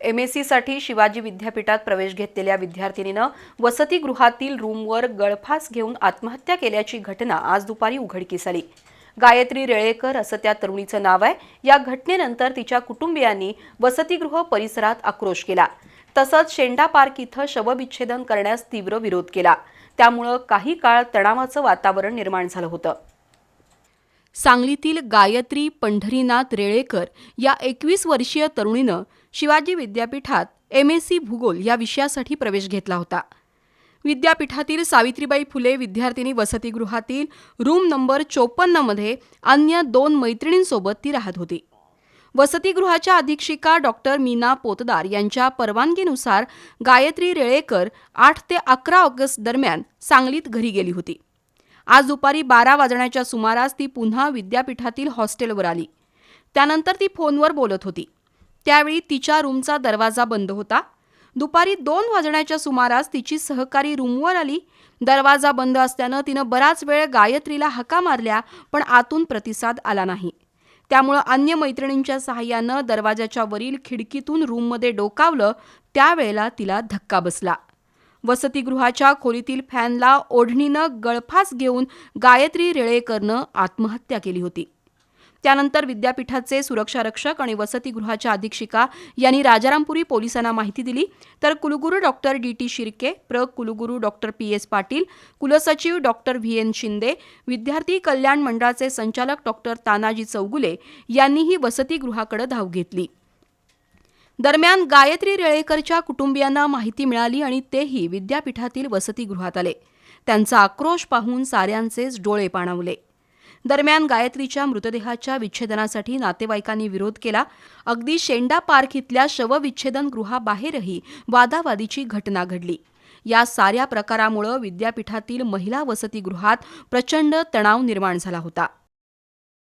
M S सीसाठी शिवाजी विद्यापीठात प्रवेश घेतलेल्या विद्यार्थिनीनं वसतिगृहातील रूमवर गळफास घेऊन आत्महत्या केल्याची घटना आज दुपारी उघडकीस आली. गायत्री रेळेकर असं त्या तरुणीचं नाव आहे. या घटनेनंतर तिच्या कुटुंबियांनी वसतिगृह परिसरात आक्रोश केला. तसंच शेंडा पार्क इथं शवविच्छेदन करण्यास तीव्र विरोध केला. त्यामुळं काही काळ तणावाचं वातावरण निर्माण झालं होतं. सांगलीतील गायत्री पंढरीनाथ रेळेकर या एकवीस वर्षीय तरुणीनं शिवाजी विद्यापीठात एम एस सी भूगोल या विषयासाठी प्रवेश घेतला होता. विद्यापीठातील सावित्रीबाई फुले विद्यार्थिनी वसतिगृहातील रूम नंबर चोपन्नमध्ये अन्य दोन मैत्रिणींसोबत ती राहत होती. वसतिगृहाच्या अधीक्षिका डॉक्टर मीना पोतदार यांच्या परवानगीनुसार गायत्री रेळेकर आठ ते अकरा ऑगस्ट दरम्यान सांगलीत घरी गेली होती. आज दुपारी बारा वाजण्याच्या सुमारास ती पुन्हा विद्यापीठातील हॉस्टेलवर आली. त्यानंतर ती फोनवर बोलत होती. त्यावेळी तिच्या रूमचा दरवाजा बंद होता. दुपारी दोन वाजण्याच्या सुमारास तिची सहकारी रूमवर आली. दरवाजा बंद असल्यानं तिनं बराच वेळ गायत्रीला हका मारल्या पण आतून प्रतिसाद आला नाही. त्यामुळं अन्य मैत्रिणींच्या सहाय्यानं दरवाजाच्या वरील खिडकीतून रूममध्ये डोकावलं त्यावेळेला तिला धक्का बसला. वसतिगृहाच्या खोलीतील फॅनला ओढणीनं गळफास घेऊन गायत्री रेळेकरनं आत्महत्या केली होती. त्यानंतर विद्यापीठाचे सुरक्षारक्षक आणि वसतिगृहाच्या अधीक्षिका यांनी राजारामपुरी पोलिसांना माहिती दिली. तर कुलगुरू डॉक्टर डी. टी. शिर्के प्र कुलगुरू डॉक्टर पी. एस. पाटील कुलसचिव डॉक्टर व्ही. एन. शिंदे विद्यार्थी कल्याण मंडळाचे संचालक डॉक्टर तानाजी चौगुले यांनीही वसतिगृहाकडे धाव घेतली. दरम्यान गायत्री रेळेकरच्या कुटुंबियांना माहिती मिळाली आणि तेही विद्यापीठातील वसतिगृहात आले. त्यांचा आक्रोश पाहून साऱ्यांचेच डोळे पाणावले. दरम्यान गायत्रीच्या मृतदेहाच्या विच्छेदनासाठी नातेवाईकांनी विरोध केला. अगदी शेंडा पार्क इथल्या शवविच्छेदन गृहाबाहेरही वादावादीची घटना घडली. या साऱ्या प्रकारामुळं विद्यापीठातील महिला वसतिगृहात प्रचंड तणाव निर्माण झाला होता.